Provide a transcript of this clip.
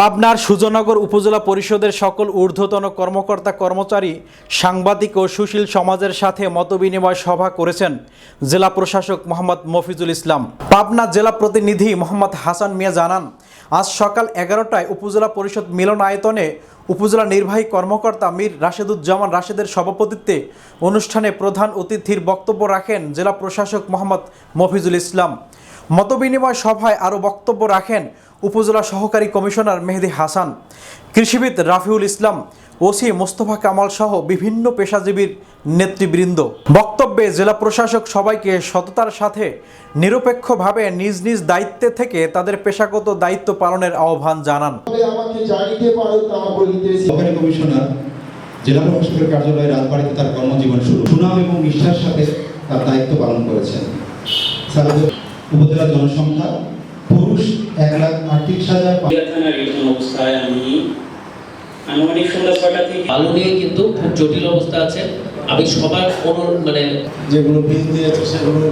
পাবনার সুজনগর উপজেলা পরিষদের সকল ঊর্ধ্বতন কর্মকর্তা কর্মচারী, সাংবাদিক ও সুশীল সমাজের সাথে মতবিনিময় সভা করেছেন জেলা প্রশাসক মোহাম্মদ মফিজুল ইসলাম। পাবনা জেলা প্রতিনিধি মোহাম্মদ হাসান মিয়া জানান, আজ সকাল এগারোটায় উপজেলা পরিষদ মিলন আয়তনে উপজেলা নির্বাহী কর্মকর্তা মীর রাশেদুজ্জামান রাশেদের সভাপতিত্বে অনুষ্ঠানে প্রধান অতিথির বক্তব্য রাখেন জেলা প্রশাসক মোহাম্মদ মফিজুল ইসলাম। মতবিনিময় সভায় আরও বক্তব্য রাখেন উপজেলা সহকারী কমিশনার মেহেদি হাসান। কৃষিবিদ রাফিউল ইসলাম ওসি মোস্তফা কামাল সহ বিভিন্ন পেশাজীবীর নেতৃবৃন্দ। বক্তব্যে জেলা প্রশাসক সবাইকে সততার সাথে নিরপেক্ষভাবে নিজ নিজ দায়িত্বে থেকে তাদের পেশাগত দায়িত্ব পালনের আহ্বান জানান। জেলা প্রশাসকের কার্যালয়ে রাজবাড়িতে তার কর্মজীবন শুরু। সুনাম এবং নিষ্ঠার সাথে তার দায়িত্ব পালন করেছেন। উপজেলা জনসংখ্যা পুরুষ এক লাখ আটত্রিশ হাজার থানার অবস্থায় আমি আনুমানিক সন্ধ্যা ছয়টা থেকে আলু নিয়ে কিন্তু খুব জটিল অবস্থা আছে। আমি সবার কোনো মানে যেগুলো বিল দিয়েছে সেগুলো